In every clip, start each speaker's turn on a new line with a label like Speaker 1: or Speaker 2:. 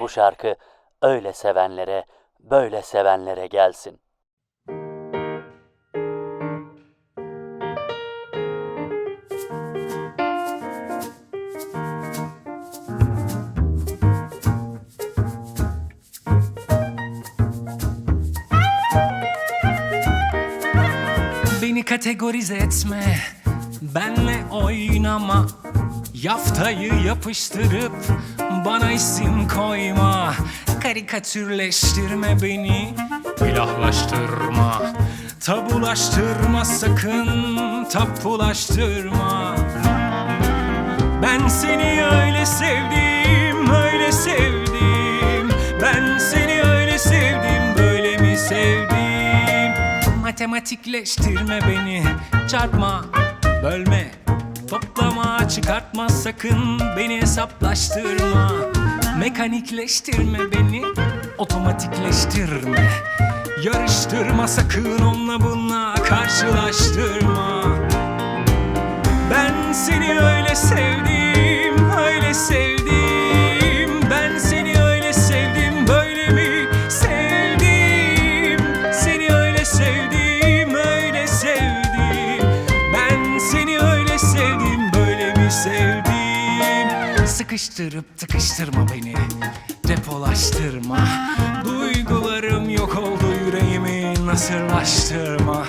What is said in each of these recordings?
Speaker 1: Bu şarkı öyle sevenlere, böyle sevenlere gelsin.
Speaker 2: Beni kategorize etme Benle oynama Yaftayı yapıştırıp Bana isim koyma. Karikatürleştirme beni İlahlaştırma. Tabulaştırma sakın Tapulaştırma. Ben seni öyle sevdim Öyle sevdim. Ben seni öyle sevdim Böyle mi sevdim? Matematikleştirme beni Çarpma, bölme Toplama, çıkartma sakın Beni hesaplaştırma. Mekanikleştirme beni Otomatikleştirme. Yarıştırma sakın onunla bununla karşılaştırma. Ben seni öyle sevdim, Sıkıştırıp tıkıştırma beni, depolaştırma. Duygularım yok oldu yüreğimi nasırlaştırma.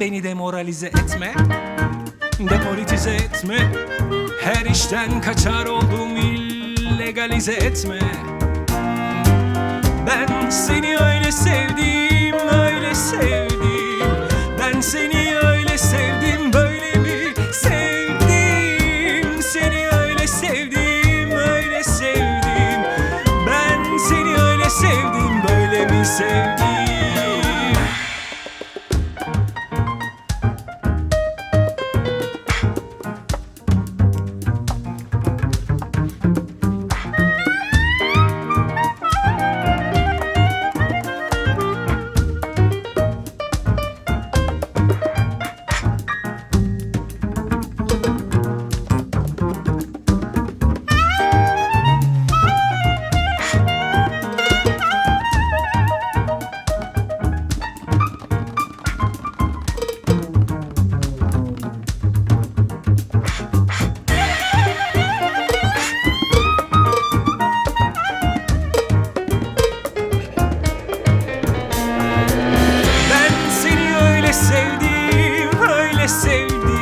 Speaker 2: Beni demoralize etme, depolitize etme Her işten kaçar oldum illegalize etme Ben seni öyle öyle esquecer de